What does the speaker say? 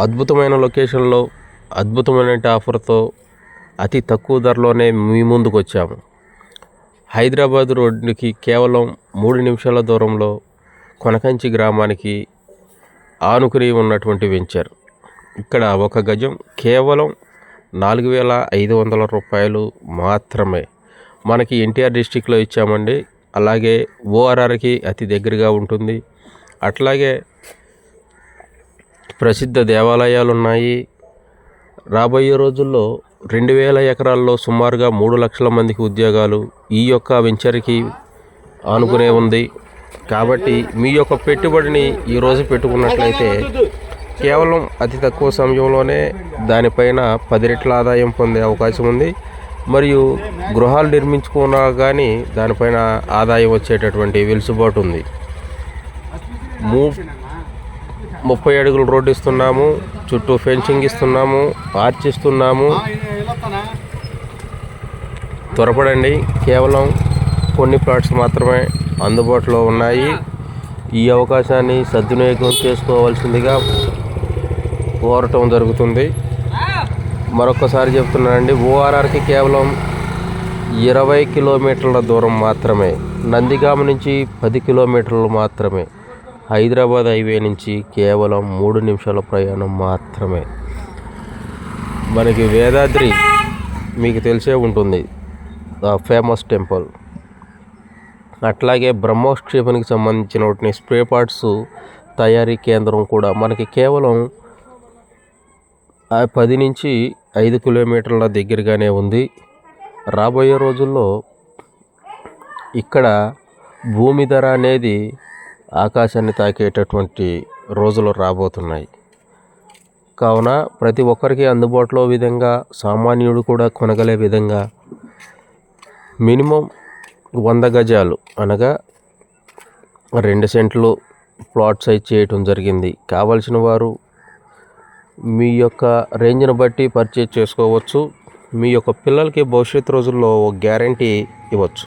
అద్భుతమైన లొకేషన్లో అద్భుతమైన ఆఫర్తో అతి తక్కువ ధరలోనే మీ ముందుకు వచ్చాము హైదరాబాద్ రోడ్డుకి కేవలం మూడు నిమిషాల దూరంలో కొనకంచి గ్రామానికి ఆనుకుని ఉన్నటువంటి వెంచర్. ఇక్కడ ఒక గజం కేవలం నాలుగు వేల ఐదు వందల రూపాయలు మాత్రమే మనకి ఎన్టీఆర్ డిస్టిక్లో ఇచ్చామండి. అలాగే ఓఆర్ఆర్కి అతి దగ్గరగా ఉంటుంది. అట్లాగే ప్రసిద్ధ దేవాలయాలు ఉన్నాయి రాబోయే రోజుల్లో రెండు వేల ఎకరాల్లో సుమారుగా మూడు లక్షల మందికి ఉద్యోగాలు ఈ యొక్క వెంచర్కి ఆనుకునే ఉంది. కాబట్టి మీ యొక్క పెట్టుబడిని ఈరోజు పెట్టుకున్నట్లయితే కేవలం అతి తక్కువ సమయంలోనే దానిపైన పది రెట్ల ఆదాయం పొందే అవకాశం ఉంది. మరియు గృహాలు నిర్మించుకున్నా కానీ దానిపైన ఆదాయం వచ్చేటటువంటి వెలుసుబాటు ఉంది. మూ ముప్పై అడుగులు రోడ్డు ఇస్తున్నాము చుట్టూ ఫెన్సింగ్ ఇస్తున్నాము ఆర్చ్ ఇస్తున్నాము. త్వరపడండి. కేవలం కొన్ని ప్లాట్స్ మాత్రమే అందుబాటులో ఉన్నాయి. ఈ అవకాశాన్ని సద్వినియోగం చేసుకోవాల్సిందిగా కోరటం జరుగుతుంది. మరొకసారి చెప్తున్నానండి ఓఆర్ఆర్కి కేవలం ఇరవై కిలోమీటర్ల దూరం మాత్రమే నందిగామ నుంచి పది కిలోమీటర్లు మాత్రమే. హైదరాబాద్ హైవే నుంచి కేవలం మూడు నిమిషాల ప్రయాణం మాత్రమే. మనకి వేదాద్రి మీకు తెలిసే ఉంటుంది. Famous temple. అట్లాగే బ్రహ్మోత్క్షేపానికి సంబంధించిన స్ప్రే పార్ట్స్ తయారీ కేంద్రం కూడా మనకి కేవలం ఆ పది నుంచి ఐదు కిలోమీటర్ల దగ్గరగానే ఉంది. రాబోయే రోజుల్లో ఇక్కడ భూమి ధర అనేది ఆకాశాన్ని తాకేటటువంటి రోజులు రాబోతున్నాయి. కావున ప్రతి ఒక్కరికి అందుబాటులో విధంగా సామాన్యుడు కూడా కొనగలే విధంగా మినిమం వంద గజాలు అనగా రెండు సెంట్లు ప్లాట్ సైజ్ చేయటం జరిగింది. కావలసిన వారు మీ యొక్క రేంజ్ని బట్టి పర్చేజ్ చేసుకోవచ్చు. మీ యొక్క పిల్లలకి భవిష్యత్తు రోజుల్లో గ్యారంటీ ఇవ్వచ్చు.